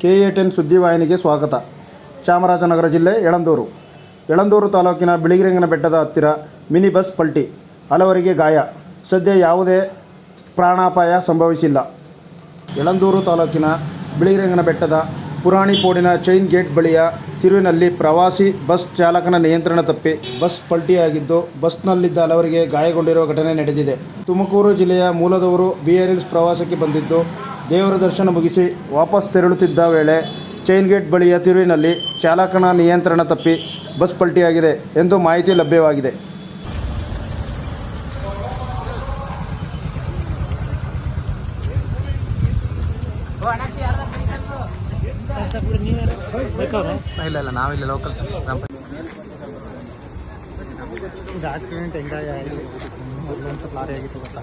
K A ten ಸುದ್ದಿವಾಹಿನಿಗೆ ಸ್ವಾಗತ. ಚಾಮರಾಜನಗರ ಜಿಲ್ಲೆ ಯಳಂದೂರು. ಯಳಂದೂರು ತಾಲೂಕಿನ ಬಿಳಿಗಿರಂಗನ ಬೆಟ್ಟದ ಹತ್ತಿರ ಮಿನಿ ಬಸ್ ಪಲ್ಟಿ, ಹಲವರಿಗೆ ಗಾಯ. ಸದ್ಯ ಯಾವುದೇ ಪ್ರಾಣಾಪಾಯ ಸಂಭವಿಸಿಲ್ಲ. ಯಳಂದೂರು ತಾಲೂಕಿನ ಬಿಳಿಗಿರಿಂಗನ ಬೆಟ್ಟದ ಪುರಾಣಿಪೋಡಿನ ಚೈನ್ ಗೇಟ್ ಬಳಿಯ ತಿರುವಿನಲ್ಲಿ ಪ್ರವಾಸಿ ಬಸ್ ಚಾಲಕನ ನಿಯಂತ್ರಣ ತಪ್ಪಿ ಬಸ್ ಪಲ್ಟಿಯಾಗಿದ್ದು, ಬಸ್ನಲ್ಲಿದ್ದ ಹಲವರಿಗೆ ಗಾಯಗೊಂಡಿರುವ ಘಟನೆ ನಡೆದಿದೆ. ತುಮಕೂರು ಜಿಲ್ಲೆಯ ಮೂಲದವರು ಬಿಆರ್ಎಲ್ಸ್ ಪ್ರವಾಸಕ್ಕೆ ಬಂದಿದ್ದು ದೇವರ ದರ್ಶನ ಮುಗಿಸಿ ವಾಪಸ್ ತೆರಳುತ್ತಿದ್ದ ವೇಳೆ ಚೈನ್ ಗೇಟ್ ಬಳಿಯ ತಿರುವಿನಲ್ಲಿ ಚಾಲಕನ ನಿಯಂತ್ರಣ ತಪ್ಪಿ ಬಸ್ ಪಲ್ಟಿಯಾಗಿದೆ ಎಂದು ಮಾಹಿತಿ ಲಭ್ಯವಾಗಿದೆ. ಇಲ್ಲ ಇಲ್ಲ ನಾವಿಲ್ಲ ಲೋಕಲ್ ಆಕ್ಸಿಡೆಂಟ್ ಹೆಂಗಾಗಿ ಆಗಿದೆ ಮೊದಲೊಂದು ಸ್ವಲ್ಪ ಲಾರಿ ಆಗಿತ್ತು ಗೊತ್ತಾ?